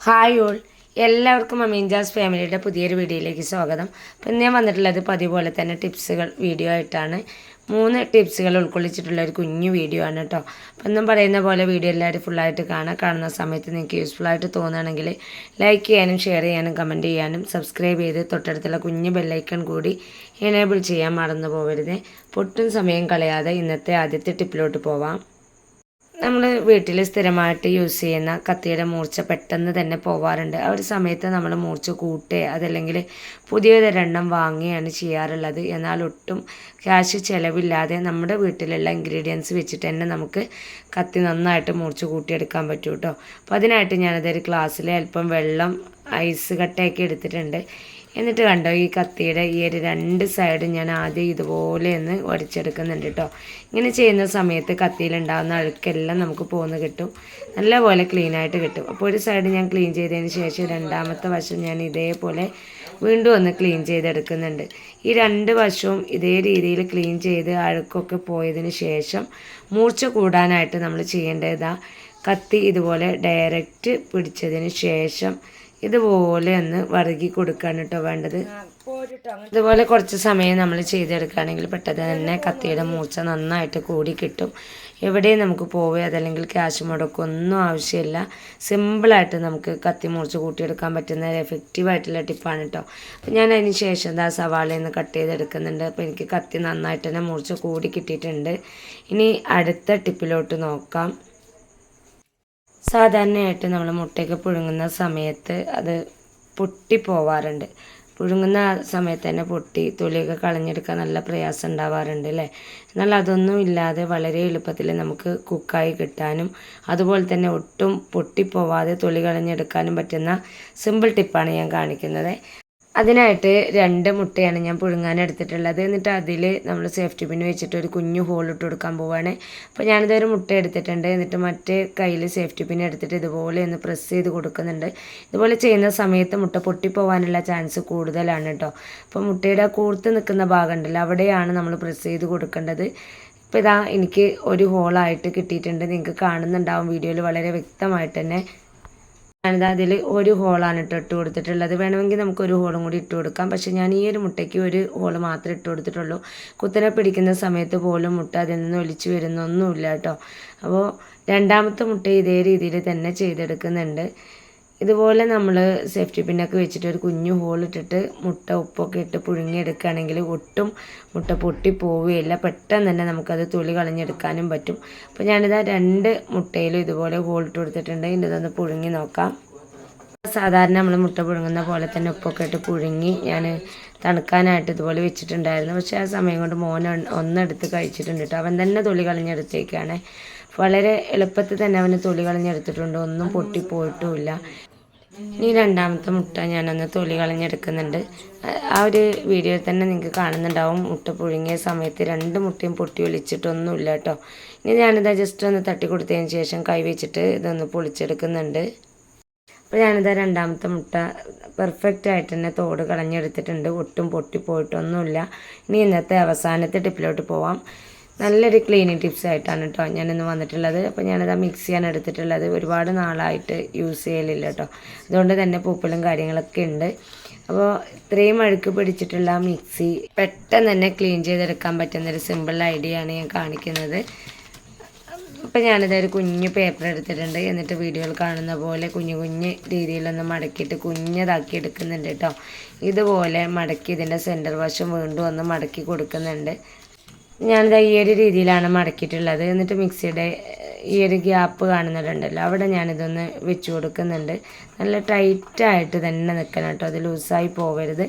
Hi all എല്ലാവർക്കും അമീൻജാസ് ഫാമിലിയുടെ പുതിയൊരു വീഡിയോയിലേക്ക് സ്വാഗതം. അപ്പം ഞാൻ വന്നിട്ടുള്ളത് പതിപോലെ പോലെ തന്നെ ടിപ്സുകൾ വീഡിയോ ആയിട്ടാണ്. മൂന്ന് ടിപ്സുകൾ ഉൾക്കൊള്ളിച്ചിട്ടുള്ള ഒരു കുഞ്ഞു വീഡിയോ ആണ് കേട്ടോ അപ്പം എന്നും പറയുന്ന പോലെ വീഡിയോ എല്ലാവരും ഫുള്ളായിട്ട് കാണാം. കാണുന്ന സമയത്ത് നിങ്ങൾക്ക് യൂസ്ഫുള്ളായിട്ട് തോന്നുകയാണെങ്കിൽ ലൈക്ക് ചെയ്യാനും ഷെയർ ചെയ്യാനും കമന്റ് ചെയ്യാനും സബ്സ്ക്രൈബ് ചെയ്ത് തൊട്ടടുത്തുള്ള കുഞ്ഞു ബെല്ലൈക്കൺ കൂടി എനേബിൾ ചെയ്യാൻ മറന്നു പോകരുത് പൊട്ടും സമയം കളയാതെ ഇന്നത്തെ ആദ്യത്തെ ടിപ്പിലോട്ട് പോവാം. നമ്മൾ വീട്ടിൽ സ്ഥിരമായിട്ട് യൂസ് ചെയ്യുന്ന കത്തിയുടെ മൂർച്ച പെട്ടെന്ന് തന്നെ പോവാറുണ്ട്. ആ ഒരു സമയത്ത് നമ്മൾ മൂർച്ച കൂട്ടുക അതല്ലെങ്കിൽ പുതിയതൊരെണ്ണം വാങ്ങുകയാണ് ചെയ്യാറുള്ളത്. എന്നാൽ ഒട്ടും ക്യാഷ് ചിലവില്ലാതെ നമ്മുടെ വീട്ടിലുള്ള ഇൻഗ്രീഡിയൻസ് വെച്ചിട്ട് തന്നെ നമുക്ക് കത്തി നന്നായിട്ട് മൂർച്ച കൂട്ടിയെടുക്കാൻ പറ്റും കേട്ടോ അപ്പോൾ അതിനായിട്ട് ഞാനതൊരു ഗ്ലാസ്സിൽ അല്പം വെള്ളം ഐസ് കട്ടയൊക്കെ എടുത്തിട്ടുണ്ട്. എന്നിട്ട് കണ്ടോ ഈ കത്തിയുടെ ഈ ഒരു രണ്ട് സൈഡും ഞാൻ ആദ്യം ഇതുപോലെ ഒന്ന് ഒടിച്ചെടുക്കുന്നുണ്ട് കേട്ടോ ഇങ്ങനെ ചെയ്യുന്ന സമയത്ത് കത്തിയിലുണ്ടാകുന്ന അഴുക്കെല്ലാം നമുക്ക് പോന്ന് കിട്ടും. നല്ലപോലെ ക്ലീനായിട്ട് കിട്ടും. അപ്പോൾ ഒരു സൈഡ് ഞാൻ ക്ലീൻ ചെയ്തതിന് ശേഷം രണ്ടാമത്തെ വശം ഞാൻ ഇതേപോലെ വീണ്ടും ഒന്ന് ക്ലീൻ ചെയ്തെടുക്കുന്നുണ്ട്. ഈ രണ്ട് വശവും ഇതേ രീതിയിൽ ക്ലീൻ ചെയ്ത് അഴുക്കൊക്കെ പോയതിന് ശേഷം മൂർച്ച കൂടാനായിട്ട് നമ്മൾ ചെയ്യേണ്ടതാ കത്തി ഇതുപോലെ ഡയറക്റ്റ് പിടിച്ചതിന് ശേഷം ഇതുപോലെ ഒന്ന് വറുകി കൊടുക്കാണ് കേട്ടോ വേണ്ടത്. ഇതുപോലെ കുറച്ച് സമയം നമ്മൾ ചെയ്തെടുക്കുകയാണെങ്കിൽ പെട്ടെന്ന് തന്നെ കത്തിയുടെ മൂർച്ച നന്നായിട്ട് കൂടി കിട്ടും. എവിടെയും നമുക്ക് പോവുക അതല്ലെങ്കിൽ ക്യാഷ് മുടക്കുക ഒന്നും ആവശ്യമില്ല. സിമ്പിളായിട്ട് നമുക്ക് കത്തി മൂർച്ച കൂട്ടിയെടുക്കാൻ പറ്റുന്ന ഒരു എഫക്റ്റീവായിട്ടുള്ള ടിപ്പാണ് കേട്ടോ അപ്പം ഞാൻ അതിന് ശേഷം എന്താ സവാളയിൽ നിന്ന് കട്ട് ചെയ്തെടുക്കുന്നുണ്ട്. അപ്പോൾ എനിക്ക് കത്തി നന്നായിട്ട് തന്നെ മൂർച്ച കൂടി കിട്ടിയിട്ടുണ്ട്. ഇനി അടുത്ത ടിപ്പിലോട്ട് നോക്കാം. സാധാരണയായിട്ട് നമ്മൾ മുട്ടയൊക്കെ പുഴുങ്ങുന്ന സമയത്ത് അത് പൊട്ടിപ്പോവാറുണ്ട് പുഴുങ്ങുന്ന സമയത്ത് തന്നെ പൊട്ടി തൊലിയൊക്കെ കളഞ്ഞെടുക്കാൻ നല്ല പ്രയാസം ഉണ്ടാവാറുണ്ട് അല്ലേ? എന്നാൽ അതൊന്നും ഇല്ലാതെ വളരെ എളുപ്പത്തിൽ നമുക്ക് കുക്കായി കിട്ടാനും അതുപോലെ തന്നെ ഒട്ടും പൊട്ടിപ്പോവാതെ തൊലി കളഞ്ഞെടുക്കാനും പറ്റുന്ന സിമ്പിൾ ടിപ്പാണ് ഞാൻ കാണിക്കുന്നത്. അതിനായിട്ട് രണ്ട് മുട്ടയാണ് ഞാൻ പുഴുങ്ങാൻ എടുത്തിട്ടുള്ളത്. എന്നിട്ട് അതിൽ നമ്മൾ സേഫ്റ്റി പിൻ വെച്ചിട്ട് ഒരു കുഞ്ഞു ഹോൾ ഇട്ട് കൊടുക്കാൻ പോവുകയാണ് അപ്പോൾ ഞാനിത് ഒരു മുട്ട എടുത്തിട്ടുണ്ട്. എന്നിട്ട് മറ്റേ കയ്യിൽ സേഫ്റ്റി പിൻ എടുത്തിട്ട് ഇതുപോലെ ഒന്ന് പ്രസ് ചെയ്ത് കൊടുക്കുന്നുണ്ട്. ഇതുപോലെ ചെയ്യുന്ന സമയത്ത് മുട്ട പൊട്ടിപ്പോവാനുള്ള ചാൻസ് കൂടുതലാണ് കേട്ടോ അപ്പോൾ മുട്ടയുടെ കൂർത്ത് നിൽക്കുന്ന ഭാഗം ഉണ്ടല്ലോ അവിടെയാണ് നമ്മൾ പ്രസ് ചെയ്ത് കൊടുക്കേണ്ടത്. ഇപ്പോൾ ഇതാ എനിക്ക് ഒരു ഹോളായിട്ട് കിട്ടിയിട്ടുണ്ട്. നിങ്ങൾക്ക് കാണുന്നുണ്ടാവും. വീഡിയോയിൽ വളരെ വ്യക്തമായിട്ട് തന്നെ ഞാനിത് അതിൽ ഒരു ഹോളാണ് ഇട്ട് ഇട്ട് കൊടുത്തിട്ടുള്ളത്. വേണമെങ്കിൽ നമുക്ക് ഒരു ഹോളും കൂടി ഇട്ട് കൊടുക്കാം. പക്ഷേ ഞാൻ ഈ ഒരു മുട്ടയ്ക്ക് ഒരു ഹോൾ മാത്രമേ ഇട്ട് കൊടുത്തിട്ടുള്ളൂ. കുത്തനെ പിടിക്കുന്ന സമയത്ത് പോലും മുട്ട അതിൽ നിന്ന് ഒലിച്ചു വരുന്നൊന്നുമില്ല കേട്ടോ. അപ്പോൾ രണ്ടാമത്തെ മുട്ട ഇതേ രീതിയിൽ തന്നെ ചെയ്തെടുക്കുന്നുണ്ട്. ഇതുപോലെ നമ്മൾ സേഫ്റ്റി പിന്നൊക്കെ വെച്ചിട്ട് ഒരു കുഞ്ഞു ഹോൾ ഇട്ടിട്ട് മുട്ട ഉപ്പൊക്കെ ഇട്ട് പുഴുങ്ങിയെടുക്കുകയാണെങ്കിൽ ഒട്ടും മുട്ട പൊട്ടി പോവുകയില്ല. പെട്ടെന്ന് തന്നെ നമുക്കത് തൊലി കളഞ്ഞെടുക്കാനും പറ്റും. അപ്പോൾ ഞാനിതാ രണ്ട് മുട്ടയിലും ഇതുപോലെ ഹോൾ ഇട്ട് കൊടുത്തിട്ടുണ്ട്. ഇതൊന്ന് പുഴുങ്ങി നോക്കാം. സാധാരണ നമ്മൾ മുട്ട പുഴുങ്ങുന്ന പോലെ തന്നെ ഉപ്പൊക്കെ ഇട്ട് പുഴുങ്ങി ഞാൻ തണുക്കാനായിട്ട് ഇതുപോലെ വെച്ചിട്ടുണ്ടായിരുന്നു. പക്ഷേ ആ സമയം കൊണ്ട് മോൻ ഒന്നെടുത്ത് കഴിച്ചിട്ടുണ്ട് കേട്ടോ അവൻ തന്നെ തൊലി കളഞ്ഞെടുത്തേക്കാണ്. വളരെ എളുപ്പത്തിൽ തന്നെ അവന് തൊലി കളഞ്ഞെടുത്തിട്ടുണ്ട്. ഒന്നും പൊട്ടിപ്പോയിട്ടുമില്ല ഇനി രണ്ടാമത്തെ മുട്ട ഞാനൊന്ന് തൊലി കളഞ്ഞെടുക്കുന്നുണ്ട്. ആ ഒരു വീഡിയോയിൽ തന്നെ നിങ്ങൾക്ക് കാണുന്നുണ്ടാവും. മുട്ട പുഴുങ്ങിയ സമയത്ത് രണ്ട് മുട്ടയും പൊട്ടി ഒലിച്ചിട്ടൊന്നുമില്ല കേട്ടോ ഇനി ഞാനിതാ ജസ്റ്റ് ഒന്ന് തട്ടി കൊടുത്തതിന് ശേഷം കൈ വെച്ചിട്ട് ഇതൊന്ന് പൊളിച്ചെടുക്കുന്നുണ്ട്. അപ്പോൾ ഞാനിതാ രണ്ടാമത്തെ മുട്ട പെർഫെക്റ്റ് ആയിട്ട് തന്നെ തോട് കളഞ്ഞെടുത്തിട്ടുണ്ട്. ഒട്ടും പൊട്ടിപ്പോയിട്ടൊന്നുമില്ല. ഇനി ഇന്നത്തെ അവസാനത്തെ ടിപ്പിലോട്ട് പോവാം. നല്ലൊരു ക്ലീനിങ് ടിപ്സ് ആയിട്ടാണ് കേട്ടോ ഞാനിന്ന് വന്നിട്ടുള്ളത്. അപ്പോൾ ഞാനത് മിക്സിയാണ് എടുത്തിട്ടുള്ളത്. ഒരുപാട് നാളായിട്ട് യൂസ് ചെയ്യലില്ല കേട്ടോ അതുകൊണ്ട് തന്നെ പൂപ്പലും കാര്യങ്ങളൊക്കെ ഉണ്ട്. അപ്പോൾ ഇത്രയും അഴുക്ക് പിടിച്ചിട്ടുള്ള മിക്സി പെട്ടെന്ന് തന്നെ ക്ലീൻ ചെയ്തെടുക്കാൻ പറ്റുന്നൊരു സിമ്പിൾ ഐഡിയ ആണ് ഞാൻ കാണിക്കുന്നത്. അപ്പം ഞാനിത് ഒരു കുഞ്ഞു പേപ്പർ എടുത്തിട്ടുണ്ട്. എന്നിട്ട് വീഡിയോയിൽ കാണുന്ന പോലെ കുഞ്ഞു കുഞ്ഞ് രീതിയിലൊന്ന് മടക്കിയിട്ട് കുഞ്ഞതാക്കി എടുക്കുന്നുണ്ട് കേട്ടോ ഇതുപോലെ മടക്കി ഇതിന്റെ സെന്റർ വശം വീണ്ടും ഒന്ന് മടക്കി കൊടുക്കുന്നുണ്ട്. ഞാനിത് ഈ ഒരു രീതിയിലാണ് മടക്കിയിട്ടുള്ളത്. എന്നിട്ട് മിക്സിയുടെ ഈ ഒരു ഗ്യാപ്പ് കാണുന്നുണ്ടല്ലോ അവിടെ ഞാനിതൊന്ന് വെച്ച് കൊടുക്കുന്നുണ്ട്. നല്ല ടൈറ്റായിട്ട് തന്നെ നിൽക്കണം കേട്ടോ അത് ലൂസായി പോകരുത്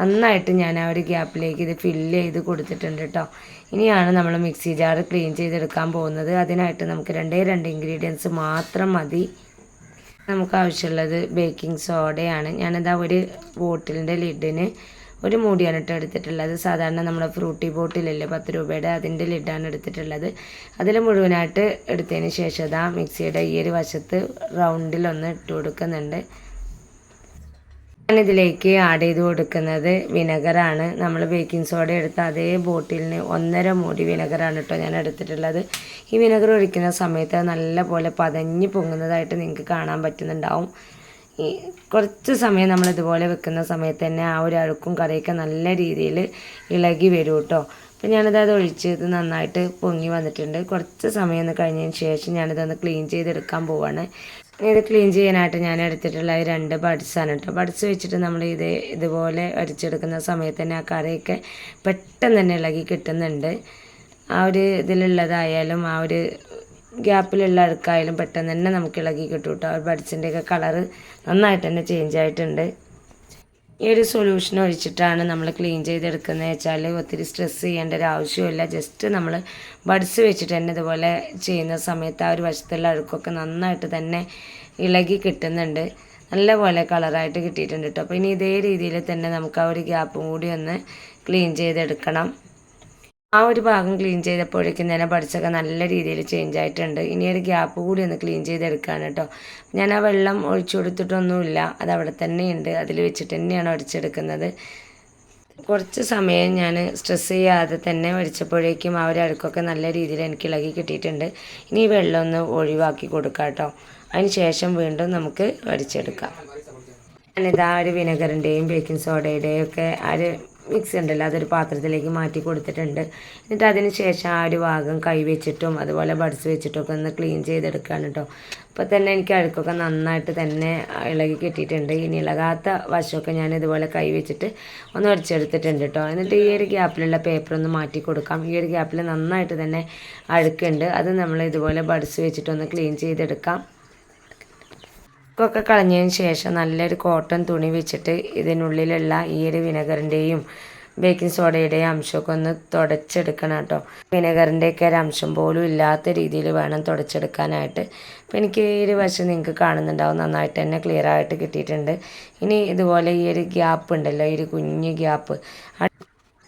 നന്നായിട്ട് ഞാൻ ആ ഒരു ഗ്യാപ്പിലേക്ക് ഇത് ഫില്ല് ചെയ്ത് കൊടുത്തിട്ടുണ്ട് കേട്ടോ. ഇനിയാണ് നമ്മൾ മിക്സി ജാർ ക്ലീൻ ചെയ്തെടുക്കാൻ പോകുന്നത്. അതിനായിട്ട് നമുക്ക് രണ്ടേ രണ്ട് ഇൻഗ്രീഡിയൻസ് മാത്രം മതി. നമുക്ക് ആവശ്യമുള്ളത് ബേക്കിംഗ് സോഡയാണ് ഞാനിതാ ഒരു ബോട്ടിലിന്റെ ലിഡിന് ഒരു മൂടിയാണ് കേട്ടോ എടുത്തിട്ടുള്ളത്. സാധാരണ നമ്മുടെ ഫ്രൂട്ടി ബോട്ടിലല്ലേ പത്ത് രൂപയുടെ അതിന്റെ ലിഡാണ് എടുത്തിട്ടുള്ളത്. അതിൽ മുഴുവനായിട്ട് എടുത്തതിന് ശേഷം ഇതാ മിക്സിയുടെ ഈ ഒരു വശത്ത് റൗണ്ടിലൊന്ന് ഇട്ട് കൊടുക്കുന്നുണ്ട്. ഞാനിതിലേക്ക് ആഡ് ചെയ്ത് കൊടുക്കുന്നത് വിനെഗറാണ്. നമ്മൾ ബേക്കിംഗ് സോഡ എടുത്ത അതേ ബോട്ടിലിന് ഒന്നര മൂടി വിനെഗറാണ് കേട്ടോ ഞാൻ എടുത്തിട്ടുള്ളത്. ഈ വിനെഗർ ഒഴിക്കുന്ന സമയത്ത് നല്ലപോലെ പതഞ്ഞ് പൊങ്ങുന്നതായിട്ട് നിങ്ങൾക്ക് കാണാൻ പറ്റുന്നുണ്ടാവും. കുറച്ച് സമയം നമ്മൾ ഇതുപോലെ വെക്കുന്ന സമയത്ത് തന്നെ ആ ഒരു അഴുക്കും കറിയൊക്കെ നല്ല രീതിയിൽ ഇളകി വരും കേട്ടോ അപ്പം ഞാനിത് അത് ഒഴിച്ച് ഇത് നന്നായിട്ട് പൊങ്ങി വന്നിട്ടുണ്ട്. കുറച്ച് സമയം ഒന്ന് കഴിഞ്ഞതിന് ശേഷം ഞാനിതൊന്ന് ക്ലീൻ ചെയ്തെടുക്കാൻ പോവാണ്. ഇത് ക്ലീൻ ചെയ്യാനായിട്ട് ഞാൻ എടുത്തിട്ടുള്ള ഈ രണ്ട് ബഡ്സാണ് കേട്ടോ ബഡ്സ് വെച്ചിട്ട് നമ്മൾ ഇത് ഇതുപോലെ അരിച്ചെടുക്കുന്ന സമയത്ത് തന്നെ ആ കറിയൊക്കെ പെട്ടെന്ന് തന്നെ ഇളകി കിട്ടുന്നുണ്ട്. ആ ഒരു ഇതിലുള്ളതായാലും ആ ഒരു ഗ്യാപ്പിലുള്ള അഴുക്കായാലും പെട്ടെന്ന് തന്നെ നമുക്ക് ഇളകി കിട്ടും കേട്ടോ. ആ ബഡ്സിന്റെയൊക്കെ കളറ് നന്നായിട്ട് തന്നെ ചേഞ്ച് ആയിട്ടുണ്ട്. ഈ ഒരു സൊല്യൂഷൻ ഒഴിച്ചിട്ടാണ് നമ്മൾ ക്ലീൻ ചെയ്തെടുക്കുന്നത് വെച്ചാൽ ഒത്തിരി സ്ട്രെസ് ചെയ്യേണ്ട ഒരു ആവശ്യമില്ല ജസ്റ്റ് നമ്മൾ ബഡ്സ് വെച്ചിട്ട് തന്നെ ഇതുപോലെ ചെയ്യുന്ന സമയത്ത് ആ ഒരു വശത്തുള്ള അഴുക്കൊക്കെ നന്നായിട്ട് തന്നെ ഇളകി കിട്ടുന്നുണ്ട്. നല്ലപോലെ കളറായിട്ട് കിട്ടിയിട്ടുണ്ട് കേട്ടോ. അപ്പോൾ ഇനി ഇതേ രീതിയിൽ തന്നെ നമുക്ക് ആ ഒരു ഗ്യാപ്പും കൂടി ഒന്ന് ക്ലീൻ ചെയ്തെടുക്കണം. ആ ഒരു ഭാഗം ക്ലീൻ ചെയ്തപ്പോഴേക്കും തന്നെ പഠിച്ചൊക്കെ നല്ല രീതിയിൽ ചേഞ്ച് ആയിട്ടുണ്ട്. ഇനി ഒരു ഗ്യാപ്പ് കൂടി ഒന്ന് ക്ലീൻ ചെയ്തെടുക്കുകയാണ് കേട്ടോ ഞാൻ ആ വെള്ളം ഒഴിച്ചു കൊടുത്തിട്ടൊന്നുമില്ല. അത് അവിടെ തന്നെയുണ്ട്. അതിൽ വെച്ചിട്ട് തന്നെയാണ് ഒഴിച്ചെടുക്കുന്നത് കുറച്ച് സമയം ഞാൻ സ്ട്രെസ് ചെയ്യാതെ തന്നെ ഒഴിച്ചപ്പോഴേക്കും ആ ഒരു അഴുക്കൊക്കെ നല്ല രീതിയിൽ എനിക്ക് ഇളകി കിട്ടിയിട്ടുണ്ട്. ഇനി ഈ വെള്ളം ഒന്ന് ഒഴിവാക്കി കൊടുക്കാം കേട്ടോ അതിന് ശേഷം വീണ്ടും നമുക്ക് വടിച്ചെടുക്കാം ഞാനിതാ ഒരു വിനെഗറിന്റെയും ബേക്കിംഗ് സോഡയുടെയും ഒക്കെ ആ ഒരു മിക്സ് ഉണ്ടല്ലോ അതൊരു പാത്രത്തിലേക്ക് മാറ്റി കൊടുത്തിട്ടുണ്ട്. എന്നിട്ട് അതിന് ശേഷം ആ ഒരു ഭാഗം കൈവച്ചിട്ടും അതുപോലെ ബഡ്സ് വെച്ചിട്ടും ഒക്കെ ഒന്ന് ക്ലീൻ ചെയ്തെടുക്കുകയാണ് കേട്ടോ അപ്പോൾ തന്നെ എനിക്ക് അഴുക്കൊക്കെ നന്നായിട്ട് തന്നെ ഇളകി കിട്ടിയിട്ടുണ്ട്. ഇനി ഇളകാത്ത വശമൊക്കെ ഞാൻ ഇതുപോലെ കൈ വെച്ചിട്ട് ഒന്ന് അടിച്ചെടുത്തിട്ടുണ്ട് കേട്ടോ എന്നിട്ട് ഈ ഒരു ഗ്യാപ്പിലുള്ള പേപ്പർ ഒന്ന് മാറ്റി കൊടുക്കാം. ഈ ഒരു ഗ്യാപ്പിൽ നന്നായിട്ട് തന്നെ അഴുക്കുണ്ട്. അത് നമ്മൾ ഇതുപോലെ ബഡ്സ് വെച്ചിട്ടൊന്ന് ക്ലീൻ ചെയ്തെടുക്കാം. ഒക്കെ കളഞ്ഞതിന് ശേഷം നല്ലൊരു കോട്ടൺ തുണി വെച്ചിട്ട് ഇതിനുള്ളിലുള്ള ഈ ഒരു വിനെഗറിന്റെയും ബേക്കിംഗ് സോഡയുടെയും അംശമൊക്കെ ഒന്ന് തുടച്ചെടുക്കണം കേട്ടോ. വിനെഗറിന്റെയൊക്കെ ഒരു അംശം പോലും ഇല്ലാത്ത രീതിയിൽ വേണം തുടച്ചെടുക്കാനായിട്ട്. അപ്പോൾ എനിക്ക് ഈ ഒരു വശം നിങ്ങൾക്ക് കാണുന്നുണ്ടാവും. നന്നായിട്ട് തന്നെ ക്ലിയർ ആയിട്ട് കിട്ടിയിട്ടുണ്ട്. ഇനി ഇതുപോലെ ഈ ഒരു ഗ്യാപ്പ് ഉണ്ടല്ലോ ഈ ഒരു കുഞ്ഞ് ഗ്യാപ്പ്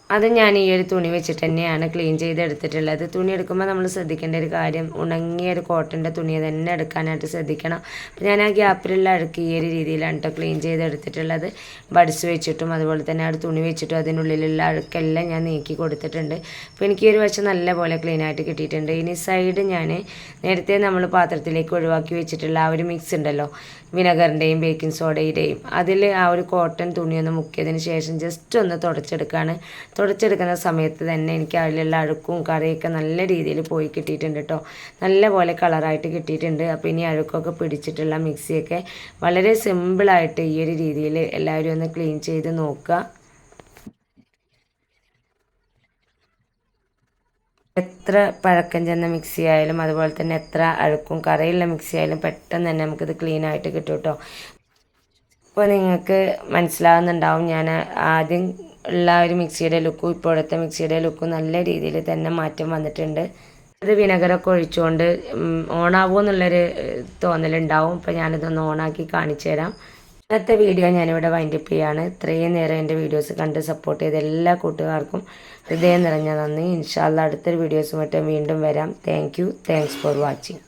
അത് ഞാൻ ഈ ഒരു തുണി വെച്ചിട്ട് തന്നെയാണ് ക്ലീൻ ചെയ്തെടുത്തിട്ടുള്ളത്. തുണി എടുക്കുമ്പോൾ നമ്മൾ ശ്രദ്ധിക്കേണ്ട ഒരു കാര്യം ഉണങ്ങിയ ഒരു കോട്ടന്റെ തുണി തന്നെ എടുക്കാനായിട്ട് ശ്രദ്ധിക്കണം. അപ്പോൾ ഞാൻ ആ ഗ്യാപ്പിലുള്ള അഴുക്ക് ഈ ഒരു രീതിയിലാണ് കേട്ടോ ക്ലീൻ ചെയ്തെടുത്തിട്ടുള്ളത്. ബഡ്സ് വെച്ചിട്ടും അതുപോലെ തന്നെ ആ തുണി വെച്ചിട്ടും അതിനുള്ളിലുള്ള അഴുക്കെല്ലാം ഞാൻ നീക്കി കൊടുത്തിട്ടുണ്ട്. അപ്പോൾ എനിക്ക് ഈ ഒരു വശം നല്ലപോലെ ക്ലീൻ ആയിട്ട് കിട്ടിയിട്ടുണ്ട്. ഇനി സൈഡ് ഞാൻ നേരത്തെ നമ്മൾ പാത്രത്തിലേക്ക് ഒഴിവാക്കി വെച്ചിട്ടുള്ള ആ ഒരു മിക്സ് ഉണ്ടല്ലോ വിനഗറിന്റെയും ബേക്കിംഗ് സോഡയുടെയും അതിൽ ആ ഒരു കോട്ടൺ തുണിയൊന്ന് മുക്കിയതിന് ശേഷം ജസ്റ്റ് ഒന്ന് തുടച്ചെടുക്കുകയാണ് തുടച്ചെടുക്കുന്ന സമയത്ത് തന്നെ എനിക്ക് അതിലുള്ള അഴുക്കും കറിയൊക്കെ നല്ല രീതിയിൽ പോയി കിട്ടിയിട്ടുണ്ട് കേട്ടോ നല്ല പോലെ കളറായിട്ട് കിട്ടിയിട്ടുണ്ട്. അപ്പോൾ ഇനി അഴുക്കൊക്കെ പിടിച്ചിട്ടുള്ള മിക്സിയൊക്കെ വളരെ സിമ്പിളായിട്ട് ഈ ഒരു രീതിയിൽ എല്ലാവരും ഒന്ന് ക്ലീൻ ചെയ്ത് നോക്കുക. എത്ര പഴക്കം ചെന്ന മിക്സി ആയാലും അതുപോലെ തന്നെ എത്ര അഴുക്കും കറയുള്ള മിക്സി ആയാലും പെട്ടെന്ന് തന്നെ നമുക്കിത് ക്ലീൻ ആയിട്ട് കിട്ടും കേട്ടോ അപ്പോൾ നിങ്ങൾക്ക് മനസ്സിലാവുന്നുണ്ടാവും ഞാൻ ആദ്യം ഉള്ള ഒരു മിക്സിയുടെ ലുക്കും ഇപ്പോഴത്തെ മിക്സിയുടെ ലുക്കും നല്ല രീതിയിൽ തന്നെ മാറ്റം വന്നിട്ടുണ്ട്. അത് വിനകരൊക്കെ ഒഴിച്ചുകൊണ്ട് ഓണാവുമോ എന്നുള്ളൊരു തോന്നലുണ്ടാവും. അപ്പോൾ ഞാനിതൊന്ന് ഓണാക്കി കാണിച്ചു തരാം. ഇന്നത്തെ വീഡിയോ ഞാനിവിടെ വൈൻഡപ്പ് ചെയ്യാണ്. ഇത്രയും നേരം എന്റെ വീഡിയോസ് കണ്ട് സപ്പോർട്ട് ചെയ്ത എല്ലാ കൂട്ടുകാർക്കും ഹൃദയം നിറഞ്ഞ നന്ദി. ഇൻഷാല്ല അടുത്തൊരു വീഡിയോസുമായിട്ട് വീണ്ടും വരാം. Thank you thanks for watching